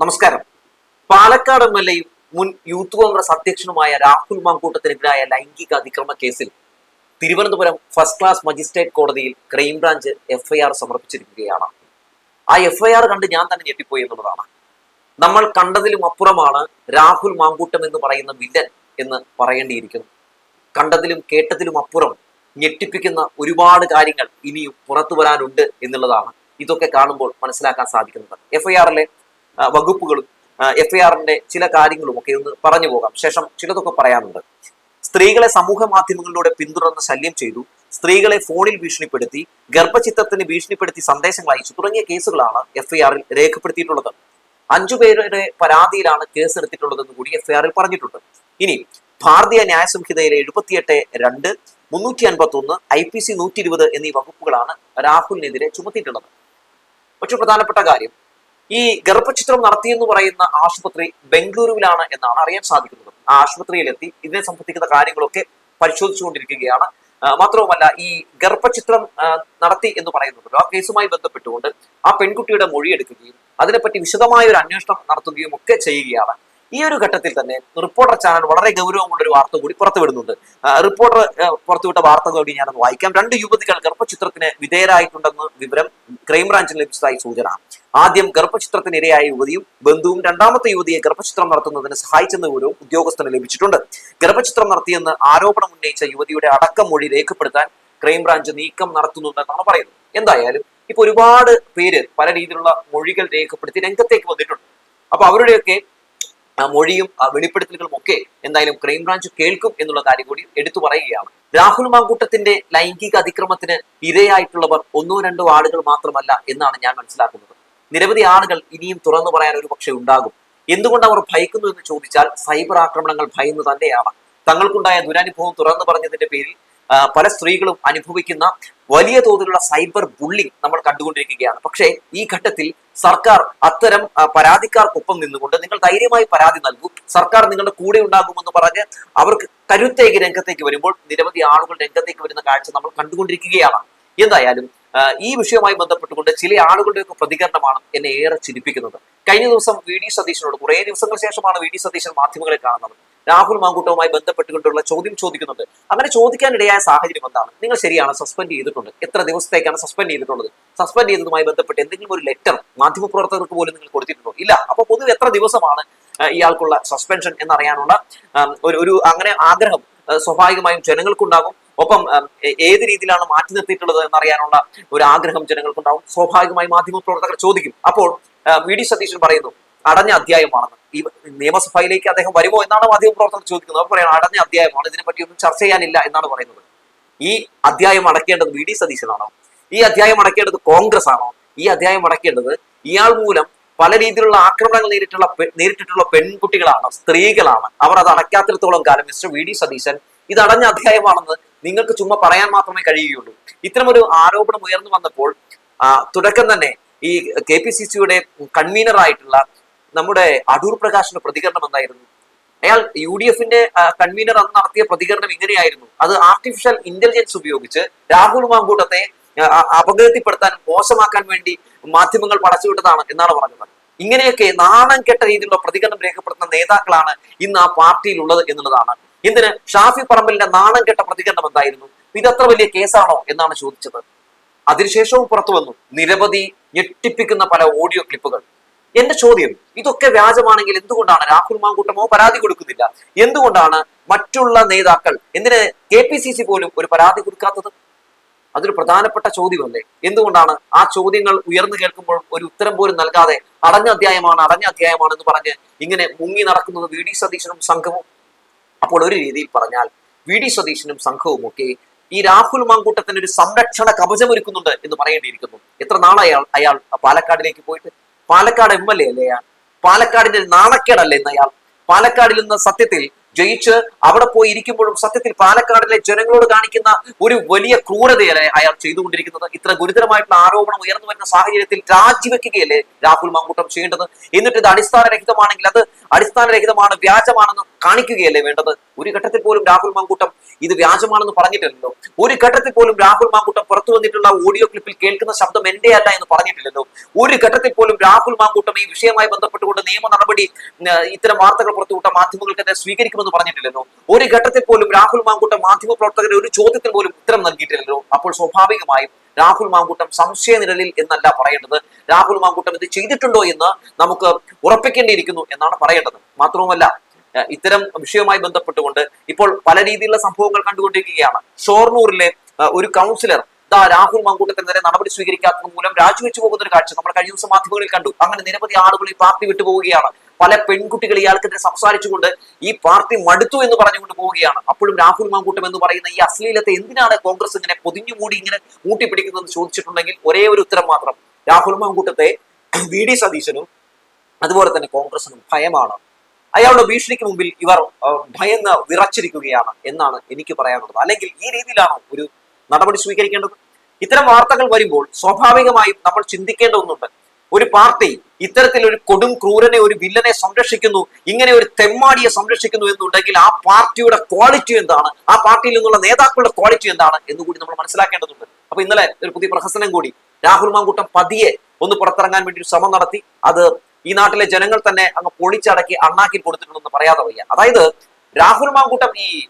നമസ്കാരം. Palakkad M L എയും മുൻ യൂത്ത് കോൺഗ്രസ് അധ്യക്ഷനുമായ രാഹുൽ മാങ്കൂട്ടത്തിനെതിരായ ലൈംഗിക അതിക്രമ കേസിൽ തിരുവനന്തപുരം ഫസ്റ്റ് ക്ലാസ് മജിസ്ട്രേറ്റ് കോടതിയിൽ ക്രൈംബ്രാഞ്ച് എഫ്ഐആർ സമർപ്പിച്ചിരിക്കുകയാണ്. ആ എഫ്ഐആർ കണ്ട് ഞാൻ തന്നെ ഞെട്ടിപ്പോയി എന്നുള്ളതാണ്. നമ്മൾ കണ്ടതിലും അപ്പുറമാണ് രാഹുൽ മാങ്കൂട്ടം എന്ന് പറയുന്ന വില്ലൻ എന്ന് പറയേണ്ടിയിരിക്കുന്നു. കണ്ടതിലും കേട്ടതിലും അപ്പുറം ഞെട്ടിപ്പിക്കുന്ന ഒരുപാട് കാര്യങ്ങൾ ഇനിയും പുറത്തു വരാനുണ്ട് എന്നുള്ളതാണ് ഇതൊക്കെ കാണുമ്പോൾ മനസ്സിലാക്കാൻ സാധിക്കുന്നത്. എഫ്ഐആറിലെ വകുപ്പുകളും എഫ് ഐ ആറിന്റെ ചില കാര്യങ്ങളും ഒക്കെ ഒന്ന് പറഞ്ഞു പോകാം. ശേഷം ചിലതൊക്കെ പറയാനുണ്ട്. സ്ത്രീകളെ സമൂഹ മാധ്യമങ്ങളിലൂടെ പിന്തുടർന്ന് ശല്യം ചെയ്തു സ്ത്രീകളെ ഫോണിൽ ഭീഷണിപ്പെടുത്തി ഗർഭചിത്രത്തിന് ഭീഷണിപ്പെടുത്തി സന്ദേശങ്ങൾ അയച്ചു തുടങ്ങിയ കേസുകളാണ് എഫ് ഐ ആറിൽ രേഖപ്പെടുത്തിയിട്ടുള്ളത്. അഞ്ചു പേരുടെ പരാതിയിലാണ് കേസ് എടുത്തിട്ടുള്ളതെന്ന് കൂടി എഫ് ഐ ആറിൽ പറഞ്ഞിട്ടുണ്ട്. ഇനി ഭാരതീയ ന്യായ സംഹിതയിലെ എഴുപത്തിയെട്ട് രണ്ട് മുന്നൂറ്റി അൻപത്തി ഒന്ന് ഐ പി സി നൂറ്റി ഇരുപത് എന്നീ വകുപ്പുകളാണ് രാഹുലിനെതിരെ ചുമത്തിയിട്ടുള്ളത്. മറ്റു പ്രധാനപ്പെട്ട കാര്യം ഈ ഗർഭചിത്രം നടത്തിയെന്ന് പറയുന്ന ആശുപത്രി ബംഗളൂരുവിലാണ് എന്നാണ് അറിയാൻ സാധിക്കുന്നത്. ആ ആശുപത്രിയിലെത്തി ഇതിനെ സംബന്ധിക്കുന്ന കാര്യങ്ങളൊക്കെ പരിശോധിച്ചുകൊണ്ടിരിക്കുകയാണ്. മാത്രവുമല്ല ഈ ഗർഭചിത്രം നടത്തി എന്ന് പറയുന്നുണ്ടല്ലോ ആ കേസുമായി ബന്ധപ്പെട്ടുകൊണ്ട് ആ പെൺകുട്ടിയുടെ മൊഴിയെടുക്കുകയും അതിനെപ്പറ്റി വിശദമായ ഒരു അന്വേഷണം നടത്തുകയും ഒക്കെ ചെയ്യുകയാണ്. ഈ ഒരു ഘട്ടത്തിൽ തന്നെ റിപ്പോർട്ടർ ചാനൽ വളരെ ഗൗരവമുള്ള ഒരു വാർത്ത കൂടി പുറത്തുവിടുന്നുണ്ട്. റിപ്പോർട്ടർ പുറത്തുവിട്ട വാർത്ത കൂടി ഞാനൊന്ന് വായിക്കാം. രണ്ട് യുവതികൾ ഗർഭചിത്രത്തിന് വിധേയരായിട്ടുണ്ടെന്ന് വിവരം ക്രൈംബ്രാഞ്ചിന് ലഭിച്ചതായി സൂചന. ആദ്യം ഗർഭചിത്രത്തിന് ഇരയായ യുവതിയും ബന്ധുവും രണ്ടാമത്തെ യുവതിയെ ഗർഭചിത്രം നടത്തുന്നതിന് സഹായിച്ചെന്ന വിവരവും ഉദ്യോഗസ്ഥന് ലഭിച്ചിട്ടുണ്ട്. ഗർഭചിത്രം നടത്തിയെന്ന് ആരോപണം ഉന്നയിച്ച യുവതിയുടെ അടക്കം മൊഴി രേഖപ്പെടുത്താൻ ക്രൈംബ്രാഞ്ച് നീക്കം നടത്തുന്നുണ്ടെന്നാണ് പറയുന്നത്. എന്തായാലും ഇപ്പൊ ഒരുപാട് പേര് പല രീതിയിലുള്ള മൊഴികൾ രേഖപ്പെടുത്തി രംഗത്തേക്ക് വന്നിട്ടുണ്ട്. അപ്പൊ അവരുടെയൊക്കെ മൊഴിയും വെളിപ്പെടുത്തലുകളും ഒക്കെ എന്തായാലും ക്രൈംബ്രാഞ്ച് കേൾക്കും എന്നുള്ള കാര്യം കൂടി എടുത്തു പറയുകയാണ്. രാഹുൽ മാങ്കൂട്ടത്തിന്റെ ലൈംഗിക അതിക്രമത്തിന് ഇരയായിട്ടുള്ളവർ ഒന്നോ രണ്ടോ ആളുകൾ മാത്രമല്ല എന്നാണ് ഞാൻ മനസ്സിലാക്കുന്നത്. നിരവധി ആളുകൾ ഇനിയും തുറന്നു പറയാൻ ഒരു പക്ഷേ ഉണ്ടാകും. എന്തുകൊണ്ട് അവർ ഭയക്കുന്നു എന്ന് ചോദിച്ചാൽ സൈബർ ആക്രമണങ്ങൾ ഭയന്ന് തന്നെയാണ്. തങ്ങൾക്കുണ്ടായ ദുരനുഭവം തുറന്നു പറഞ്ഞതിന്റെ പേരിൽ പല സ്ത്രീകളും അനുഭവിക്കുന്ന വലിയ തോതിലുള്ള സൈബർ ബുള്ളിംഗ് നമ്മൾ കണ്ടുകൊണ്ടിരിക്കുകയാണ്. പക്ഷേ ഈ ഘട്ടത്തിൽ സർക്കാർ അത്തരം പരാതിക്കാർക്കൊപ്പം നിന്നുകൊണ്ട് നിങ്ങൾ ധൈര്യമായി പരാതി നൽകൂ. സർക്കാർ നിങ്ങളുടെ കൂടെ ഉണ്ടാകുമെന്ന് പറഞ്ഞ് അവർക്ക് കരുത്തേക്ക് രംഗത്തേക്ക് വരുമ്പോൾ നിരവധി ആളുകൾ രംഗത്തേക്ക് വരുന്ന കാഴ്ച നമ്മൾ കണ്ടുകൊണ്ടിരിക്കുകയാണ്. എന്തായാലും ഈ വിഷയവുമായി ബന്ധപ്പെട്ടുകൊണ്ട് ചില ആളുകളുടെയൊക്കെ പ്രതികരണമാണ് എന്നെ ഏറെ ചിരിപ്പിക്കുന്നത്. കഴിഞ്ഞ ദിവസം വി ഡി സതീശനോട് കുറേ ദിവസങ്ങൾക്ക് ശേഷമാണ് വി ഡി സതീശൻ മാധ്യമങ്ങളെ കാണുന്നത്. രാഹുൽ മാങ്കൂട്ടവുമായി ബന്ധപ്പെട്ടുകൊണ്ടുള്ള ചോദ്യം ചോദിക്കുന്നുണ്ട്. അങ്ങനെ ചോദിക്കാനിടയായ സാഹചര്യം എന്താണ്? നിങ്ങൾ ശരിയാണ് സസ്പെൻഡ് ചെയ്തിട്ടുണ്ട്. എത്ര ദിവസത്തേക്കാണ് സസ്പെൻഡ് ചെയ്തിട്ടുള്ളത്? സസ്പെൻഡ് ചെയ്തതുമായി ബന്ധപ്പെട്ട് എന്തെങ്കിലും ഒരു ലെറ്റർ മാധ്യമപ്രവർത്തകർക്ക് പോലും നിങ്ങൾ കൊടുത്തിട്ടുണ്ടോ? ഇല്ല. അപ്പൊ പൊതുവെ എത്ര ദിവസമാണ് ഇയാൾക്കുള്ള സസ്പെൻഷൻ എന്നറിയാനുള്ള ഒരു ഒരു അങ്ങനെ ആഗ്രഹം സ്വാഭാവികമായും ജനങ്ങൾക്കുണ്ടാകും. ഒപ്പം ഏത് രീതിയിലാണ് മാറ്റി നിർത്തിയിട്ടുള്ളത് എന്നറിയാനുള്ള ഒരു ആഗ്രഹം ജനങ്ങൾക്കുണ്ടാവും. സ്വാഭാവികമായി മാധ്യമപ്രവർത്തകർ ചോദിക്കും. അപ്പോൾ വി. ഡി. സതീശൻ പറയുന്നു അടഞ്ഞ അധ്യായമാണെന്ന്. ഈ നിയമസഭയിലേക്ക് അദ്ദേഹം വരുമോ എന്നാണ് മാധ്യമപ്രവർത്തകർ ചോദിക്കുന്നത്. അവർ പറയുന്നത് അടഞ്ഞ അധ്യായമാണ്. ഇതിനെപ്പറ്റി ഒന്നും ചർച്ച ചെയ്യാനില്ല എന്നാണ് പറയുന്നത്. ഈ അധ്യായം അടക്കേണ്ടത് വി. ഡി. സതീശനാണോ? ഈ അധ്യായം അടക്കേണ്ടത് കോൺഗ്രസ് ആണോ ഈ അധ്യായം അടക്കേണ്ടത് ഇയാൾ മൂലം പല രീതിയിലുള്ള ആക്രമണങ്ങൾ നേരിട്ടുള്ള നേരിട്ടിട്ടുള്ള പെൺകുട്ടികളാണ് സ്ത്രീകളാണ്. അവർ അത് അടയ്ക്കാത്തിടത്തോളം കാലം മിസ്റ്റർ വി. ഡി. സതീശൻ ഇത് അടഞ്ഞ അധ്യായമാണെന്ന് നിങ്ങൾക്ക് ചുമ്മാ പറയാൻ മാത്രമേ കഴിയുകയുള്ളൂ. ഇത്തരമൊരു ആരോപണം ഉയർന്നു വന്നപ്പോൾ തുടക്കം തന്നെ ഈ കെ പി സി സിയുടെ കൺവീനറായിട്ടുള്ള നമ്മുടെ അടൂർ പ്രകാശിന്റെ പ്രതികരണം എന്തായിരുന്നു? അയാൾ യു ഡി എഫിന്റെ കൺവീനർ അന്ന് നടത്തിയ പ്രതികരണം ഇങ്ങനെയായിരുന്നു അത് ആർട്ടിഫിഷ്യൽ ഇന്റലിജൻസ് ഉപയോഗിച്ച് രാഹുൽ മാങ്കൂട്ടത്തെ അപകീർത്തിപ്പെടുത്താൻ മോശമാക്കാൻ വേണ്ടി മാധ്യമങ്ങൾ പടച്ചുവിട്ടതാണ് എന്നാണ് പറഞ്ഞത്. ഇങ്ങനെയൊക്കെ നാണം കെട്ട രീതിയിലുള്ള പ്രതികരണം രേഖപ്പെടുത്തുന്ന നേതാക്കളാണ് ഇന്ന് ആ പാർട്ടിയിലുള്ളത് എന്നുള്ളതാണ് എന്തിന്? ഷാഫി പറമ്പലിന്റെ നാണം കെട്ട പ്രതികരണം എന്തായിരുന്നു? ഇതത്ര വലിയ കേസാണോ എന്നാണ് ചോദിച്ചത്. അതിനുശേഷവും പുറത്തു വന്നു. നിരവധി ഞെട്ടിപ്പിക്കുന്ന പല ഓഡിയോ ക്ലിപ്പുകൾ എന്റെ ചോദ്യം ഇതൊക്കെ വ്യാജമാണെങ്കിൽ എന്തുകൊണ്ടാണ്? രാഹുൽ മാങ്കൂട്ടമോ പരാതി കൊടുക്കുന്നില്ല. എന്തുകൊണ്ടാണ് മറ്റുള്ള നേതാക്കൾ എന്തിന് കെ പി സി സി പോലും ഒരു പരാതി കൊടുക്കാത്തത്? അതൊരു പ്രധാനപ്പെട്ട ചോദ്യമല്ലേ? എന്തുകൊണ്ടാണ് ആ ചോദ്യങ്ങൾ ഉയർന്നു കേൾക്കുമ്പോൾ ഒരു ഉത്തരം പോലും നൽകാതെ അടഞ്ഞ അധ്യായമാണ് അടഞ്ഞ അധ്യായമാണ് എന്ന് പറഞ്ഞ് ഇങ്ങനെ മുങ്ങി നടക്കുന്നത് വി ഡി സതീശനും സംഘവും? അപ്പോൾ ഒരു രീതിയിൽ പറഞ്ഞാൽ വി ഡി സതീശനും സംഘവും ഒക്കെ ഈ രാഹുൽ മാങ്കൂട്ടത്തിന് ഒരു സംരക്ഷണ കവചമൊരുക്കുന്നുണ്ട് എന്ന് പറയേണ്ടിയിരിക്കുന്നു. എത്ര നാളായി അയാൾ പാലക്കാടിലേക്ക് പോയിട്ട്? പാലക്കാട് എം എൽ എ അല്ലേ അയാൾ? പാലക്കാടിന്റെ നാണക്കേടല്ലേ ഇന്ന് അയാൾ? പാലക്കാടിൽ നിന്ന് സത്യത്തിൽ ജയിച്ച് അവിടെ പോയി ഇരിക്കുമ്പോഴും സത്യത്തിൽ പാലക്കാടിലെ ജനങ്ങളോട് കാണിക്കുന്ന ഒരു വലിയ ക്രൂരതയല്ലേ അയാൾ ചെയ്തുകൊണ്ടിരിക്കുന്നത്? ഇത്ര ഗുരുതരമായിട്ടുള്ള ആരോപണം ഉയർന്നു വരുന്ന സാഹചര്യത്തിൽ രാജിവെക്കുകയല്ലേ രാഹുൽ മാങ്കൂട്ടം ചെയ്യേണ്ടത്? എന്നിട്ട് ഇത് അടിസ്ഥാനരഹിതമാണെങ്കിൽ അത് അടിസ്ഥാനരഹിതമാണ് വ്യാജമാണെന്ന് കാണിക്കുകയല്ലേ വേണ്ടത്? ഒരു ഘട്ടത്തിൽ പോലും രാഹുൽ മാങ്കൂട്ടം ഇത് വ്യാജമാണെന്ന് പറഞ്ഞിട്ടില്ലല്ലോ. ഒരു ഘട്ടത്തിൽ പോലും രാഹുൽ മാങ്കൂട്ടം പുറത്തു വന്നിട്ടുള്ള ഓഡിയോ ക്ലിപ്പിൽ കേൾക്കുന്ന ശബ്ദം എന്റെ അല്ല എന്ന് പറഞ്ഞിട്ടില്ലല്ലോ. ഒരു ഘട്ടത്തിൽ പോലും രാഹുൽ മാങ്കൂട്ടം ഈ വിഷയമായി ബന്ധപ്പെട്ടുകൊണ്ട് നിയമ നടപടി ഇത്തരം വാർത്തകൾ പുറത്തുവിട്ട മാധ്യമങ്ങൾക്കെതിരെ സ്വീകരിക്കുമെന്ന് പറഞ്ഞിട്ടില്ലല്ലോ. ഒരു ഘട്ടത്തിൽ പോലും രാഹുൽ മാങ്കൂട്ടം മാധ്യമ പ്രവർത്തകരെ ഒരു ചോദ്യത്തിൽ പോലും ഉത്തരം നൽകിയിട്ടില്ലല്ലോ. അപ്പോൾ സ്വാഭാവികമായും രാഹുൽ മാങ്കൂട്ടം സംശയ നിഴലിൽ എന്നല്ല പറയേണ്ടത്. രാഹുൽ മാങ്കൂട്ടം ഇത് ചെയ്തിട്ടുണ്ടോ എന്ന് നമുക്ക് ഉറപ്പിക്കേണ്ടിയിരിക്കുന്നു എന്നാണ് പറയേണ്ടത് മാത്രവുമല്ല ഇത്തരം വിഷയവുമായി ബന്ധപ്പെട്ടുകൊണ്ട് ഇപ്പോൾ പല രീതിയിലുള്ള സംഭവങ്ങൾ കണ്ടുകൊണ്ടിരിക്കുകയാണ്. ഷോർണൂരിലെ ഒരു കൗൺസിലർ ദാ രാഹുൽ മാങ്കൂട്ടത്തിനെതിരെ നടപടി സ്വീകരിക്കാത്തത് മൂലം രാജിവെച്ചു പോകുന്ന ഒരു കാഴ്ച നമ്മൾ കഴിഞ്ഞ ദിവസം മാധ്യമങ്ങളിൽ കണ്ടു. അങ്ങനെ നിരവധി ആളുകൾ ഈ പാർട്ടി വിട്ടു പോവുകയാണ്. പല പെൺകുട്ടികൾ ഇയാൾക്കെതിരെ സംസാരിച്ചുകൊണ്ട് ഈ പാർട്ടി മടുത്തു എന്ന് പറഞ്ഞുകൊണ്ട് പോവുകയാണ്. അപ്പോഴും രാഹുൽ മാങ്കൂട്ടം എന്ന് പറയുന്ന ഈ അശ്ലീലത്തെ എന്തിനാണ് കോൺഗ്രസ് ഇങ്ങനെ പൊതിഞ്ഞു മൂടി ഇങ്ങനെ മൂട്ടിപ്പിടിക്കുന്നതെന്ന് ചോദിച്ചിട്ടുണ്ടെങ്കിൽ ഒരേ ഒരു ഉത്തരം മാത്രം. രാഹുൽ മാങ്കൂട്ടത്തെ വി. ഡി. സതീശനും അതുപോലെ തന്നെ കോൺഗ്രസിനും ഭയമാണ്. അയാളുടെ ഭീഷണിക്ക് മുമ്പിൽ ഇവർ ഭയന്ന് വിറച്ചിരിക്കുകയാണ് എന്നാണ് എനിക്ക് പറയാനുള്ളത്. അല്ലെങ്കിൽ ഈ രീതിയിലാണ് ഒരു നടപടി സ്വീകരിക്കേണ്ടത്? ഇത്തരം വാർത്തകൾ വരുമ്പോൾ സ്വാഭാവികമായും നമ്മൾ ചിന്തിക്കേണ്ട ഒന്നുണ്ട്. ഒരു പാർട്ടി ഇത്തരത്തിൽ ഒരു കൊടും ക്രൂരനെ ഒരു വില്ലനെ സംരക്ഷിക്കുന്നു ഇങ്ങനെ ഒരു തെമ്മാടിയെ സംരക്ഷിക്കുന്നു എന്നുണ്ടെങ്കിൽ ആ പാർട്ടിയുടെ ക്വാളിറ്റി എന്താണ്? ആ പാർട്ടിയിൽ നിന്നുള്ള നേതാക്കളുടെ ക്വാളിറ്റി എന്താണ് എന്ന് കൂടി നമ്മൾ മനസ്സിലാക്കേണ്ടതുണ്ട്. അപ്പൊ ഇന്നലെ ഒരു പുതിയ പ്രഹസനം കൂടി. രാഹുൽ മാങ്കൂട്ടം പതിയെ ഒന്ന് പുറത്തിറങ്ങാൻ വേണ്ടി ഒരു ശ്രമം നടത്തി. അത് ഈ നാട്ടിലെ ജനങ്ങൾ തന്നെ അങ്ങ് പൊളിച്ചടക്കി അണ്ണാക്കി കൊടുത്തിട്ടുണ്ടെന്ന് പറയാതെ വയ്യ. അതായത് രാഹുൽ മാങ്കൂട്ടം ഈ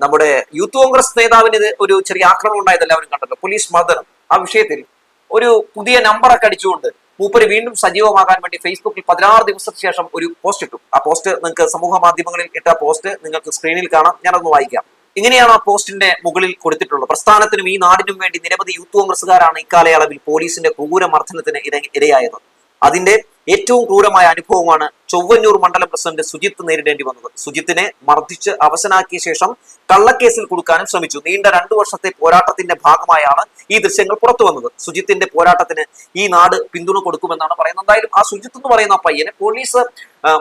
നമ്മുടെ യൂത്ത് കോൺഗ്രസ് നേതാവിന് ഒരു ചെറിയ ആക്രമണം ഉണ്ടായത് എല്ലാവരും കണ്ടല്ലോ. പോലീസ് മർദ്ദനം. ആ വിഷയത്തിൽ ഒരു പുതിയ നമ്പറൊക്കെ അടിച്ചുകൊണ്ട് മൂപ്പര് വീണ്ടും സജീവമാകാൻ വേണ്ടി ഫേസ്ബുക്കിൽ പതിനാറ് ദിവസത്തിന് ശേഷം ഒരു പോസ്റ്റ് ഇട്ടു. ആ പോസ്റ്റ് നിങ്ങൾക്ക് സമൂഹ മാധ്യമങ്ങളിൽ ഇട്ട പോസ്റ്റ് നിങ്ങൾക്ക് സ്ക്രീനിൽ കാണാം. ഞാനൊന്ന് വായിക്കാം. ഇങ്ങനെയാണ് ആ പോസ്റ്റിന്റെ മുകളിൽ കൊടുത്തിട്ടുള്ളത്. പ്രസ്ഥാനത്തിനും ഈ നാടിനും വേണ്ടി നിരവധി യൂത്ത് കോൺഗ്രസ്സുകാരാണ് ഇക്കാലയളവിൽ പോലീസിന്റെ ക്രൂരമർദ്ദനത്തിന് ഇര- ഇരയായത്. അതിന്റെ ഏറ്റവും ക്രൂരമായ അനുഭവമാണ് ചൊവ്വന്നൂർ മണ്ഡലം പ്രസിഡന്റ് സുജിത്ത് നേരിടേണ്ടി വന്നത്. സുജിത്തിനെ മർദ്ദിച്ച് അവസനാക്കിയ ശേഷം കള്ളക്കേസിൽ കൊടുക്കാനും ശ്രമിച്ചു. നീണ്ട രണ്ടു വർഷത്തെ പോരാട്ടത്തിന്റെ ഭാഗമായാണ് ഈ ദൃശ്യങ്ങൾ പുറത്തു വന്നത്. സുജിത്തിന്റെ പോരാട്ടത്തിന് ഈ നാട് പിന്തുണ കൊടുക്കുമെന്നാണ് പറയുന്നത്. എന്തായാലും ആ സുജിത്ത് എന്ന് പറയുന്ന പയ്യനെ പോലീസ്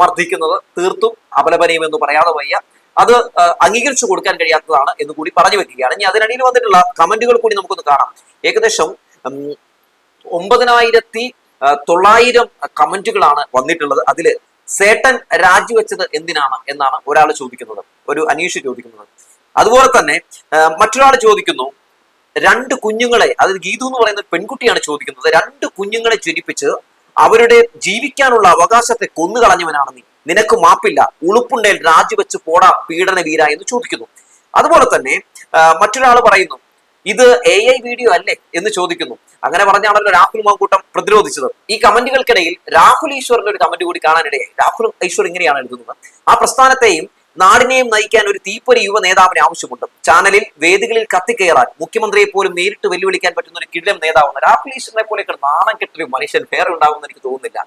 മർദ്ദിക്കുന്നത് തീർത്തും അപലപനീയമെന്ന് പറയാതെ വയ്യ. അത് അംഗീകരിച്ചു കൊടുക്കാൻ കഴിയാത്തതാണ് എന്ന് കൂടി പറഞ്ഞു വെക്കുകയാണ്. ഇനി അതിനിടയിൽ വന്നിട്ടുള്ള കമന്റുകൾ കൂടി നമുക്കൊന്ന് കാണാം. ഏകദേശം ഒമ്പതിനായിരത്തി തൊള്ളായിരം കമന്റുകളാണ് വന്നിട്ടുള്ളത്. അതിൽ സേട്ടൻ രാജിവെച്ചത് എന്തിനാണ് എന്നാണ് ഒരാൾ ചോദിക്കുന്നത്. ഒരു അനീഷ് ചോദിക്കുന്നത്. അതുപോലെ തന്നെ മറ്റൊരാൾ ചോദിക്കുന്നു രണ്ട് കുഞ്ഞുങ്ങളെ അതായത് ഗീതു എന്ന് പറയുന്ന പെൺകുട്ടിയാണ് ചോദിക്കുന്നത് രണ്ട് കുഞ്ഞുങ്ങളെ ജനിപ്പിച്ച് അവരുടെ ജീവിക്കാനുള്ള അവകാശത്തെ കൊന്നുകളഞ്ഞവനാണ് നീ നിനക്ക് മാപ്പില്ല. ഉളുപ്പുണ്ടേൽ രാജിവെച്ച് പോടാ പീഡന വീര എന്ന് ചോദിക്കുന്നു. അതുപോലെ തന്നെ മറ്റൊരാൾ പറയുന്നു ഇത് എ ഐ വീഡിയോ അല്ലേ എന്ന് ചോദിക്കുന്നു. അങ്ങനെ പറഞ്ഞാണല്ലോ രാഹുൽ മാങ്കൂട്ടം പ്രതിരോധിച്ചത്. ഈ കമന്റുകൾക്കിടയിൽ രാഹുൽ ഈശ്വറിന്റെ ഒരു കമന്റ് കൂടി കാണാനിടയായി. രാഹുൽ ഈശ്വർ ഇങ്ങനെയാണ് എഴുതുന്നത്. ആ പ്രസ്ഥാനത്തെയും നാടിനെയും നയിക്കാൻ ഒരു തീപ്പൊരി യുവ നേതാവിന് ആവശ്യമുണ്ട്. ചാനലിൽ വേദികളിൽ കത്തിക്കയറാൻ മുഖ്യമന്ത്രിയെ പോലും നേരിട്ട് വെല്ലുവിളിക്കാൻ പറ്റുന്ന ഒരു കിഴം നേതാവാണ് രാഹുൽ പോലെ നാണം കെട്ടൊരു മനുഷ്യൻ വേറെ ഉണ്ടാവുമെന്ന് എനിക്ക് തോന്നുന്നില്ല.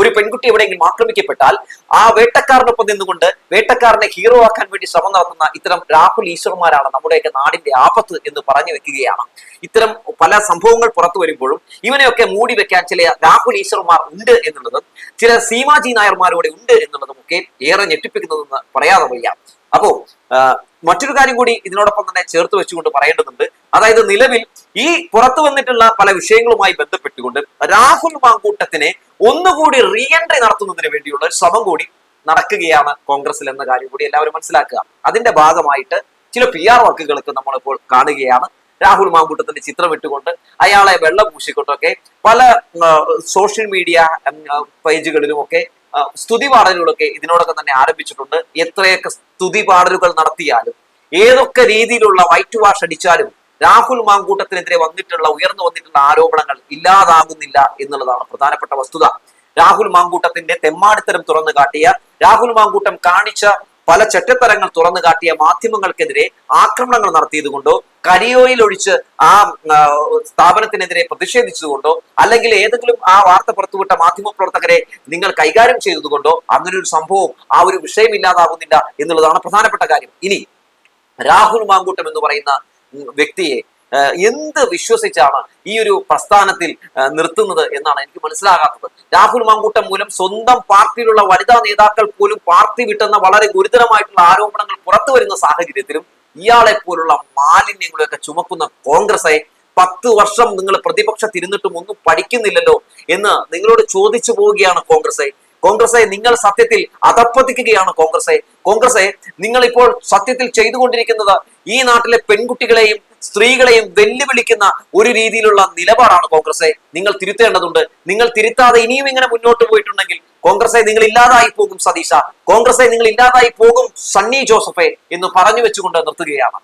ഒരു പെൺകുട്ടി എവിടെയെങ്കിലും ആക്രമിക്കപ്പെട്ടാൽ ആ വേട്ടക്കാരനൊപ്പം നിന്നുകൊണ്ട് വേട്ടക്കാരനെ ഹീറോ ആക്കാൻ വേണ്ടി ശ്രമം നടത്തുന്ന ഇത്തരം രാഹുൽ ഈശ്വർമാരാണ് നമ്മുടെയൊക്കെ നാടിന്റെ ആപത്ത് എന്ന് പറഞ്ഞു വെക്കുകയാണ്. ഇത്തരം പല സംഭവങ്ങൾ പുറത്തു വരുമ്പോഴും ഇവനെയൊക്കെ മൂടി വെക്കാൻ ചില രാഹുൽ ഈശ്വർമാർ ഉണ്ട് എന്നുള്ളതും ചില സീമാജി നായർമാരോടെ ഉണ്ട് എന്നുള്ളതും ഒക്കെ ഏറെ ഞെട്ടിപ്പിക്കുന്നതെന്ന് പറയാതെ വയ്യ. അപ്പോ മറ്റൊരു കാര്യം കൂടി ഇതിനോടൊപ്പം തന്നെ ചേർത്ത് വെച്ചുകൊണ്ട് പറയേണ്ടതുണ്ട്. അതായത് നിലവിൽ ഈ പുറത്തു വന്നിട്ടുള്ള പല വിഷയങ്ങളുമായി ബന്ധപ്പെട്ടുകൊണ്ട് രാഹുൽ മാങ്കൂട്ടത്തിനെ ഒന്നുകൂടി റീഎൻട്രി നടത്തുന്നതിന് വേണ്ടിയുള്ള ഒരു ശ്രമം കൂടി നടക്കുകയാണ് കോൺഗ്രസിൽ എന്ന കാര്യം കൂടി എല്ലാവരും മനസ്സിലാക്കുക. അതിന്റെ ഭാഗമായിട്ട് ചില പി ആർ വർക്കുകൾക്ക് നമ്മളിപ്പോൾ കാണുകയാണ്. രാഹുൽ മാങ്കൂട്ടത്തിന്റെ ചിത്രം ഇട്ടുകൊണ്ട് അയാളെ വെള്ളം പൂശിക്കൊണ്ടൊക്കെ പല സോഷ്യൽ മീഡിയ പേജുകളിലും ഒക്കെ സ്തുതി പാടലുകളൊക്കെ ഇതിനോടൊക്കെ തന്നെ ആരംഭിച്ചിട്ടുണ്ട്. എത്രയൊക്കെ സ്തുതി പാടലുകൾ നടത്തിയാലും ഏതൊക്കെ രീതിയിലുള്ള വൈറ്റ് വാഷ് അടിച്ചാലും രാഹുൽ മാങ്കൂട്ടത്തിനെതിരെ വന്നിട്ടുള്ള ഉയർന്നു വന്നിട്ടുള്ള ആരോപണങ്ങൾ ഇല്ലാതാകുന്നില്ല എന്നുള്ളതാണ് പ്രധാനപ്പെട്ട വസ്തുത. രാഹുൽ മാങ്കൂട്ടത്തിന്റെ തെമ്മാടിത്തരം തുറന്നു കാട്ടിയ രാഹുൽ മാങ്കൂട്ടം കാണിച്ച പല ചെറ്റത്തരങ്ങൾ തുറന്നു കാട്ടിയ മാധ്യമങ്ങൾക്കെതിരെ ആക്രമണങ്ങൾ നടത്തിയത് കൊണ്ടോ കരിയോയിൽ ഒഴിച്ച് ആ സ്ഥാപനത്തിനെതിരെ പ്രതിഷേധിച്ചതുകൊണ്ടോ അല്ലെങ്കിൽ ഏതെങ്കിലും ആ വാർത്ത പുറത്തുവിട്ട മാധ്യമ പ്രവർത്തകരെ നിങ്ങൾ കൈകാര്യം ചെയ്തതുകൊണ്ടോ അങ്ങനെ ഒരു സംഭവം ആ ഒരു വിഷയം ഇല്ലാതാകുന്നില്ല എന്നുള്ളതാണ് പ്രധാനപ്പെട്ട കാര്യം. ഇനി രാഹുൽ മാങ്കൂട്ടം എന്ന് പറയുന്ന വ്യക്തിയെ എന്ത് വിശ്വസിച്ചാണ് ഈ ഒരു പ്രസ്ഥാനത്തിൽ നിർത്തുന്നത് എന്നാണ് എനിക്ക് മനസ്സിലാകാത്തത്. രാഹുൽ മാങ്കൂട്ടം മൂലം സ്വന്തം പാർട്ടിയിലുള്ള വനിതാ നേതാക്കൾ പോലും പാർട്ടി വിട്ടെന്ന വളരെ ഗുരുതരമായിട്ടുള്ള ആരോപണങ്ങൾ പുറത്തു വരുന്ന സാഹചര്യത്തിലും ഇയാളെ പോലുള്ള മാലിന്യങ്ങളെയൊക്കെ ചുമക്കുന്ന കോൺഗ്രസ്സെ പത്ത് വർഷം നിങ്ങൾ പ്രതിപക്ഷ പ്രതിപക്ഷത്തിരുന്നിട്ടും ഒന്നും പഠിക്കുന്നില്ലല്ലോ എന്ന് നിങ്ങളോട് ചോദിച്ചു പോവുകയാണ് കോൺഗ്രസ് കോൺഗ്രസെ നിങ്ങൾ സത്യത്തിൽ അതപ്പതിക്കുകയാണ് കോൺഗ്രസെ കോൺഗ്രസെ നിങ്ങൾ ഇപ്പോൾ സത്യത്തിൽ ചെയ്തുകൊണ്ടിരിക്കുന്നത് ഈ നാട്ടിലെ പെൺകുട്ടികളെയും സ്ത്രീകളെയും വെല്ലുവിളിക്കുന്ന ഒരു രീതിയിലുള്ള നിലപാടാണ് കോൺഗ്രസ്. നിങ്ങൾ തിരുത്തേണ്ടതുണ്ട്. നിങ്ങൾ തിരുത്താതെ ഇനിയും ഇങ്ങനെ മുന്നോട്ട് പോയിട്ടുണ്ടെങ്കിൽ കോൺഗ്രസെ നിങ്ങൾ ഇല്ലാതായി പോകും സതീശ. കോൺഗ്രസെ നിങ്ങൾ ഇല്ലാതായി പോകും സണ്ണി ജോസഫെ എന്ന് പറഞ്ഞു വെച്ചുകൊണ്ട് നിർത്തുകയാണ്.